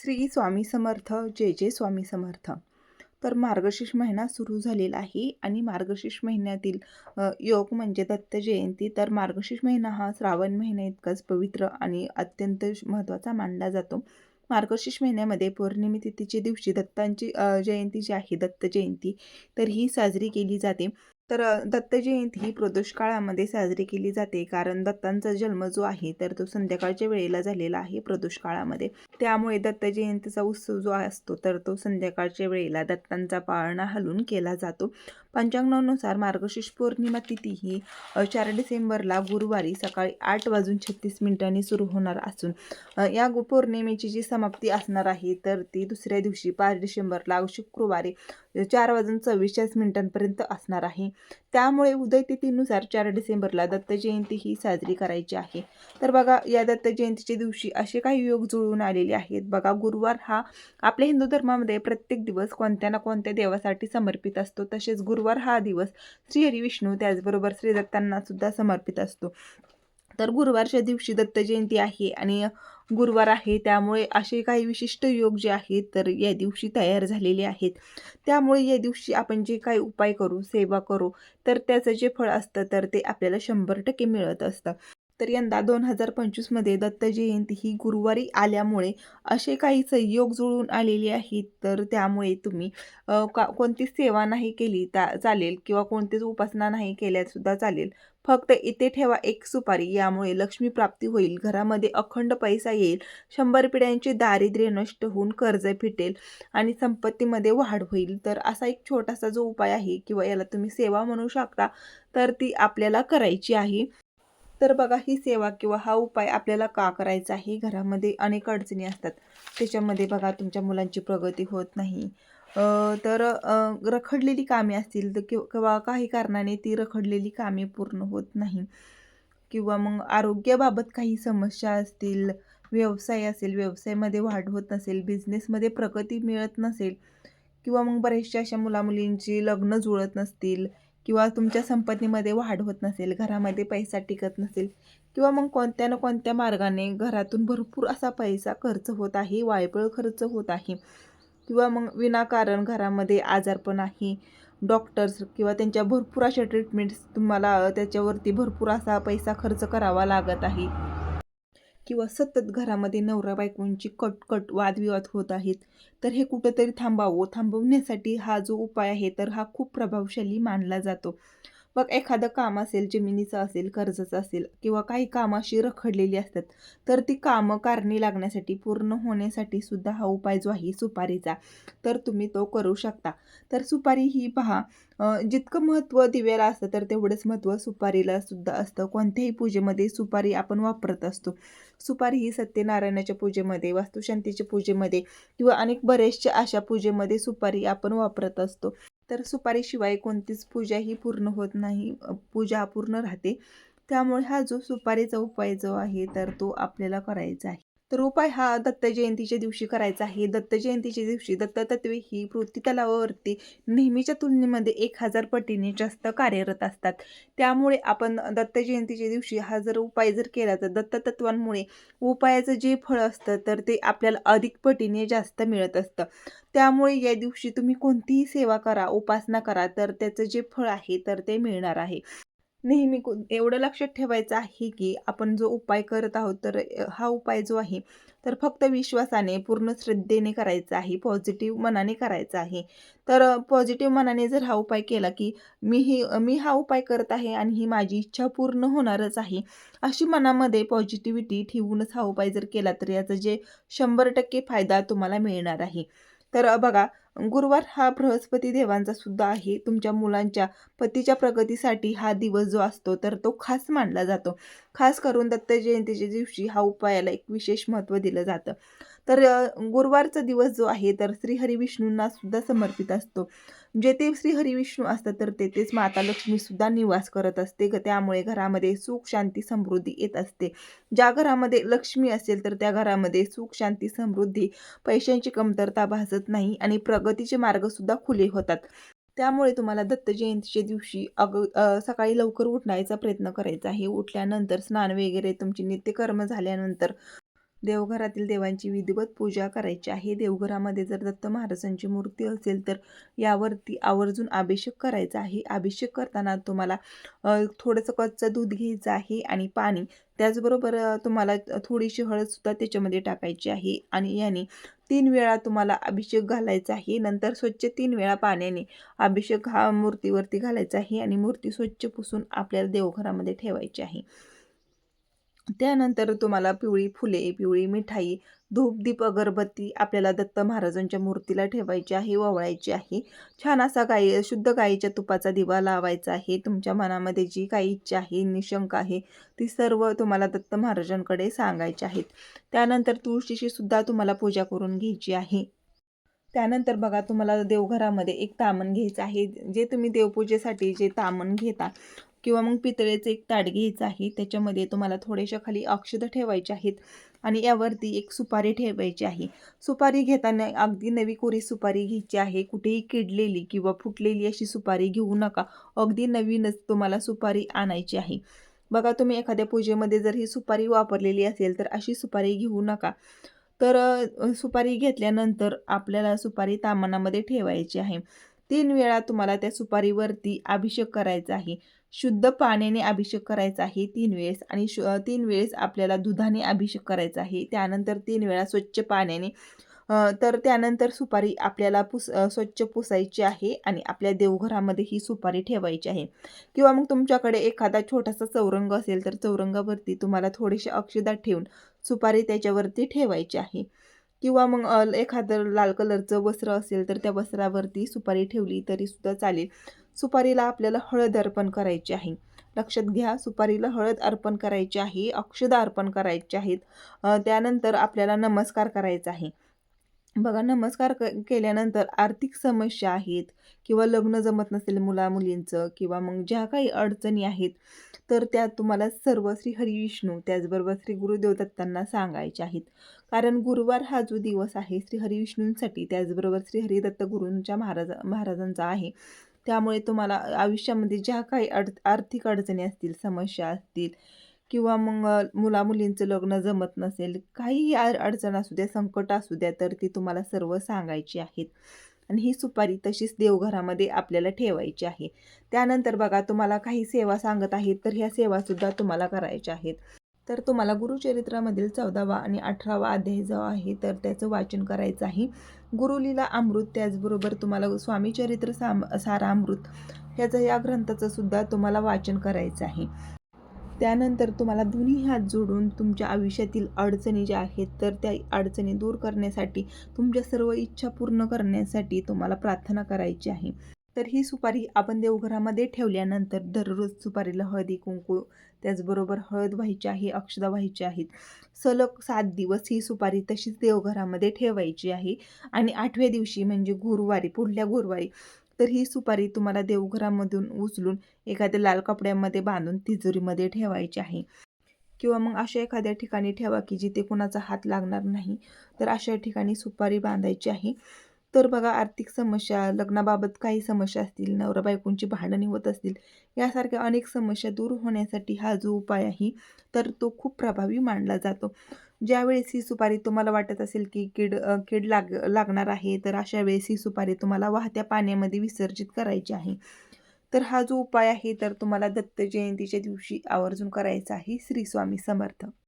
श्री स्वामी समर्थ जे जे स्वामी समर्थ. तर मार्गशीर्ष महिना सुरू झालेला आहे आणि मार्गशीर्ष महिन्यातील योग म्हणजे दत्त जयंती. तर मार्गशीर्ष महिना हा श्रावण महिना इतकाच पवित्र आणि अत्यंत महत्त्वाचा मानला जातो. मार्गशीर्ष महिन्यामध्ये पौर्णिमे तिथीच्या दिवशी दत्तांची जयंती जी आहे दत्त जयंती तर ही साजरी केली जाते. तर दत्तजयंती दत्त जयंती ही प्रदोष काळामध्ये साजरी केली जाते. कारण दत्तांचा जन्म जो आहे तर तो संध्याकाळच्या वेळेला झालेला आहे प्रदोष काळामध्ये त्यामुळे दत्त जयंतीचा उत्सव जो असतो तर तो संध्याकाळच्या वेळेला दत्तांचा पाळणा हलून केला जातो. पंचांगानुसार मार्गशीर्ष पौर्णिमा तिथी ही चार डिसेंबरला गुरुवारी सकाळी आठ वाजून छत्तीस मिनिटांनी सुरू होणार असून या गु पौर्णिमेची जी समाप्ती असणार आहे तर ती दुसऱ्या दिवशी पाच डिसेंबरला शुक्रवारी चार वाजून चव्वेचाळीस मिनिटांपर्यंत असणार आहे. त्यामुळे उदय तिथीनुसार चार डिसेंबरला दत्त जयंती ही साजरी करायची आहे. तर बघा या दत्त जयंतीच्या दिवशी असे काही योग जुळून आलेले आहेत. बघा गुरुवार हा आपल्या हिंदू धर्मामध्ये प्रत्येक दिवस कोणत्या ना कोणत्या देवासाठी समर्पित असतो. तसेच गुरुवार हा दिवस श्री हरी विष्णू त्याचबरोबर श्री दत्तांना सुद्धा समर्पित असतो. तर गुरुवारच्या दिवशी दत्त जयंती आहे आणि गुरुवार आहे त्यामुळे असे काही विशिष्ट योग जे आहेत तर या दिवशी तयार झालेले आहेत. त्यामुळे या दिवशी आपण जे काही उपाय करू सेवा करू तर त्याचं जे फळ असतं तर ते आपल्याला शंभर टक्के मिळत असतं. तर यंदा दोन हजार पंचवीसमध्ये दत्त जयंती ही गुरुवारी आल्यामुळे असे काही संयोग जुळून आलेले आहेत तर त्यामुळे तुम्ही का कोणतीच सेवा नाही केली ता चालेल किंवा कोणतीच उपासना नाही केल्यासुद्धा चालेल. फक्त इथे ठेवा एक सुपारी यामुळे लक्ष्मी प्राप्ती होईल. घरामध्ये अखंड पैसा येईल. शंभर पिढ्यांचे दारिद्र्य नष्ट होऊन कर्ज फिटेल आणि संपत्तीमध्ये वाढ होईल. तर असा एक छोटासा जो उपाय आहे किंवा याला तुम्ही सेवा म्हणू शकता तर ती आपल्याला करायची आहे. तर बघा ही सेवा किंवा हा उपाय आपल्याला का करायचा आहे? घरामध्ये अनेक अडचणी असतात. त्याच्यामध्ये बघा तुमच्या मुलांची प्रगती होत नाही. तर रखडलेली कामे असतील तर किंवा काही कारणाने ती रखडलेली कामे पूर्ण होत नाही किंवा मग आरोग्याबाबत काही समस्या असतील व्यवसाय असेल व्यवसायामध्ये वाढ होत नसेल बिझनेसमध्ये प्रगती मिळत नसेल किंवा मग बऱ्याचशा अशा मुलामुलींची लग्न जुळत नसतील किंवा तुमच्या संपत्तीमध्ये वाढ होत नसेल घरामध्ये पैसा टिकत नसेल किंवा मग कोणत्या ना कोणत्या मार्गाने घरातून भरपूर असा पैसा खर्च होत आहे वायबळ खर्च होत आहे. किंवा मग विनाकारण घरामध्ये आजारपण आहे. डॉक्टर्स किंवा त्यांच्या भरपूर अशा ट्रीटमेंट्स तुम्हाला त्याच्यावरती भरपूर असा पैसा खर्च करावा लागत आहे. किंवा सतत घरामध्ये नवरा बायकोंची कटकट वादविवाद होत आहेत. तर हे कुठंतरी थांबावं. थांबवण्यासाठी हा जो उपाय आहे तर हा खूप प्रभावशाली मानला जातो. मग एखादं काम असेल जमिनीचं असेल कर्जाचं असेल किंवा काही कामं अशी रखडलेली असतात तर ती कामं कारणी लागण्यासाठी पूर्ण होण्यासाठी सुद्धा हा उपाय जो आहे सुपारीचा तर तुम्ही तो करू शकता. तर सुपारी ही पहा जितकं महत्त्व दिव्याला असतं तर तेवढंच महत्त्व सुपारीला सुद्धा असतं. कोणत्याही पूजेमध्ये सुपारी आपण वापरत असतो. सुपारी ही सत्यनारायणाच्या पूजेमध्ये वास्तुशांतीच्या पूजेमध्ये किंवा अनेक बरेचशा अशा पूजेमध्ये सुपारी आपण वापरत असतो. तर सुपारीशिवाय कोणतीच पूजा ही पूर्ण होत नाही पूजा अपूर्ण राहते. त्यामुळे हा जो सुपारीचा उपाय जो आहे तर तो आपल्याला करायचा आहे. तर उपाय हा दत्त जयंतीच्या दिवशी करायचा आहे. दत्त जयंतीच्या दिवशी दत्ततत्वे ही पृथ्वी तलावावरती नेहमीच्या तुलनेमध्ये एक हजार पटीने जास्त कार्यरत असतात. त्यामुळे आपण दत्त जयंतीच्या दिवशी हा जर उपाय जर केला तर दत्ततत्वांमुळे उपायाचं जे फळ असतं तर ते आपल्याला अधिक पटीने जास्त मिळत असतं. त्यामुळे या दिवशी तुम्ही कोणतीही सेवा करा उपासना करा तर त्याचं जे फळ आहे तर ते मिळणार आहे. नेहमी एवढं लक्षात ठेवायचं आहे की आपण जो उपाय करत आहोत तर हा उपाय जो आहे तर फक्त विश्वासाने पूर्ण श्रद्धेने करायचा आहे पॉझिटिव्ह मनाने करायचा आहे. तर पॉझिटिव्ह मनाने जर हा उपाय केला की मी ही मी हा उपाय करत आहे आणि ही माझी इच्छा पूर्ण होणारच आहे अशी मनामध्ये पॉझिटिव्हिटी ठेवूनच हा उपाय जर केला तर याचा जे शंभर टक्के फायदा तुम्हाला मिळणार आहे. तर बघा गुरुवार हा बृहस्पती देवांचा सुद्धा आहे. तुमच्या मुलांच्या पतीच्या प्रगतीसाठी हा दिवस जो असतो तर तो खास मानला जातो. खास करून दत्त जयंतीच्या दिवशी हा उपायाला एक विशेष महत्त्व दिलं जातं. तर गुरुवारचा दिवस जो आहे तर श्रीहरी विष्णूंना सुद्धा समर्पित असतो. जेथे श्री हरिविष्णू असतात तर तेथेच माता लक्ष्मी सुद्धा निवास करत असते. ग त्यामुळे घरामध्ये सुख शांती समृद्धी येत असते. ज्या घरामध्ये लक्ष्मी असेल तर त्या घरामध्ये सुख शांती समृद्धी पैशांची कमतरता भासत नाही आणि प्रगतीचे मार्गसुद्धा खुले होतात. त्यामुळे तुम्हाला दत्त जयंतीच्या दिवशी अग सकाळी लवकर उठण्याचा प्रयत्न करायचा आहे. उठल्यानंतर स्नान वगैरे तुमची नित्यकर्म झाल्यानंतर देवघरातील देवांची विधिवत पूजा करायची आहे. देवघरामध्ये जर दत्त महाराजांची मूर्ती असेल तर यावरती आवर्जून अभिषेक करायचा आहे. अभिषेक करताना तुम्हाला थोडंसं कच्चं दूध घ्यायचं आहे आणि पाणी त्याचबरोबर तुम्हाला थोडीशी हळदसुद्धा त्याच्यामध्ये टाकायची आहे आणि याने तीन वेळा तुम्हाला अभिषेक घालायचा आहे. नंतर स्वच्छ तीन वेळा पाण्याने अभिषेक हा मूर्तीवरती घालायचा आहे आणि मूर्ती स्वच्छ पुसून आपल्याला देवघरामध्ये ठेवायची आहे. त्यानंतर तुम्हाला पिवळी फुले पिवळी मिठाई धूप दीप अगरबत्ती आपल्याला दत्त महाराजांच्या मूर्तीला ठेवायची आहे ववळायची आहे. छान असा गाई शुद्ध गाईच्या तुपाचा दिवा लावायचा आहे. तुमच्या मनामध्ये जी काही इच्छा आहे निशंक आहे ती सर्व तुम्हाला दत्त महाराजांकडे सांगायची आहेत. त्यानंतर तुळशीची सुद्धा तुम्हाला पूजा करून घ्यायची आहे. त्यानंतर बघा तुम्हाला देवघरामध्ये एक तामण घ्यायचं आहे. जे तुम्ही देवपूजेसाठी जे तामण घेता किंवा मग पितळेचं एक ताट घ्यायचं आहे त्याच्यामध्ये तुम्हाला थोड्याशा खाली औषधं ठेवायचे आहेत आणि यावरती एक सुपारी ठेवायची आहे. सुपारी घेताना अगदी नवी कोरी सुपारी घ्यायची आहे. कुठेही किडलेली किंवा फुटलेली अशी सुपारी घेऊ नका. अगदी नवीनच तुम्हाला सुपारी आणायची आहे. बघा तुम्ही एखाद्या पूजेमध्ये जर ही सुपारी वापरलेली असेल तर अशी सुपारी घेऊ नका. तर सुपारी घेतल्यानंतर आपल्याला सुपारी तामानामध्ये ठेवायची आहे. तीन वेळा तुम्हाला त्या सुपारीवरती अभिषेक करायचा आहे. शुद्ध पाण्याने अभिषेक करायचा आहे तीन वेळेस आणि शु तीन वेळेस आपल्याला दुधाने अभिषेक करायचा आहे. त्यानंतर तीन वेळा स्वच्छ पाण्याने तर त्यानंतर सुपारी आपल्याला पुस स्वच्छ पुसायची आहे आणि आपल्या देवघरामध्ये ही सुपारी ठेवायची आहे. किंवा मग तुमच्याकडे एखादा छोटासा चौरंग असेल तर चौरंगावरती तुम्हाला थोडेसे अक्षदा ठेवून सुपारी त्याच्यावरती ठेवायची आहे. किंवा मग एखादं लाल कलरचं वस्त्र असेल तर त्या वस्त्रावरती सुपारी ठेवली तरीसुद्धा चालेल. सुपारीला आपल्याला हळद अर्पण करायची आहे लक्षात घ्या सुपारीला हळद अर्पण करायची आहे अक्षदा अर्पण करायचे आहेत त्यानंतर आपल्याला नमस्कार करायचा आहे बघा नमस्कार क केल्यानंतर आर्थिक समस्या आहेत किंवा लग्न जमत नसेल मुला-मुलींचं किंवा मग ज्या काही अडचणी आहेत, तर त्या तुम्हाला सर्व श्री हरिविष्णू त्याचबरोबर श्री गुरुदेव दत्तांना सांगायच्या आहेत. कारण गुरुवार हा जो दिवस आहे श्री हरिविष्णूंसाठी त्याचबरोबर श्री हरिदत्त गुरूंच्या महाराज महाराजांचा आहे. त्यामुळे तुम्हाला आयुष्यामध्ये ज्या काही अड आर्थिक अडचणी असतील, समस्या असतील किंवा मग मुलामुलींचं मुला-मुलींचं लग्न जमत नसेल, काहीही अडचण असू द्या, संकट असू द्या, तर ती तुम्हाला सर्व सांगायची आहेत. आणि ही सुपारी तशीच देवघरामध्ये आपल्याला ठेवायची आहे. त्यानंतर बघा तुम्हाला काही सेवा सांगत आहेत, तर ह्या सेवासुद्धा तुम्हाला करायच्या आहेत. तर तुम्हाला गुरुचरित्रामधील 14वा आणि 18वा अध्याय जो आहे, तर त्याचं वाचन करायचं आहे. गुरुलीला अमृत त्याचबरोबर तुम्हाला स्वामीचरित्र साम सारा अमृत ह्याचं या ग्रंथाचं सुद्धा तुम्हाला वाचन करायचं आहे. त्यानंतर तुम्हाला दोन्ही हात जोडून तुमच्या आयुष्यातील अडचणी ज्या आहेत, तर त्या अडचणी दूर करण्यासाठी, तुमच्या सर्व इच्छा पूर्ण करण्यासाठी तुम्हाला प्रार्थना करायची आहे. तर ही सुपारी आपण देवघरामध्ये ठेवल्यानंतर दररोज सुपारीला हळदी-कुंकू त्याचबरोबर हळद व्हायची आहे, अक्षदा व्हायची आहेत. सलग सात दिवस ही सुपारी तशीच देवघरामध्ये ठेवायची आहे आणि आठव्या दिवशी म्हणजे गुरुवारी, पुढल्या गुरुवारी तर ही सुपारी तुम्हाला देवघरामधून उचलून एखाद्या लाल कपड्यामध्ये बांधून तिजोरीमध्ये ठेवायची आहे. किंवा मग अशा एखाद्या ठिकाणी ठेवा, की जिथे कुणाचा हात लागणार नाही. तर अशा ठिकाणी सुपारी बांधायची आहे. तर बघा आर्थिक समस्या, लग्नाबाबत काही समस्या असतील, नवरा-बायकोंची भांडणे होत असतील, यासारख्या अनेक समस्या दूर होण्यासाठी हा जो उपाय आहे, तर तो खूप प्रभावी मानला जातो. ज्यावेळेस ही सुपारी तुम्हाला वाटत असेल, की कीड कीड लाग लागणार आहे, तर अशा वेळेस ही सुपारी तुम्हाला वाहत्या पाण्यामध्ये विसर्जित करायची आहे. तर हा जो उपाय आहे, तर तुम्हाला दत्त जयंतीच्या दिवशी आवर्जून करायचा आहे. श्री स्वामी समर्थ.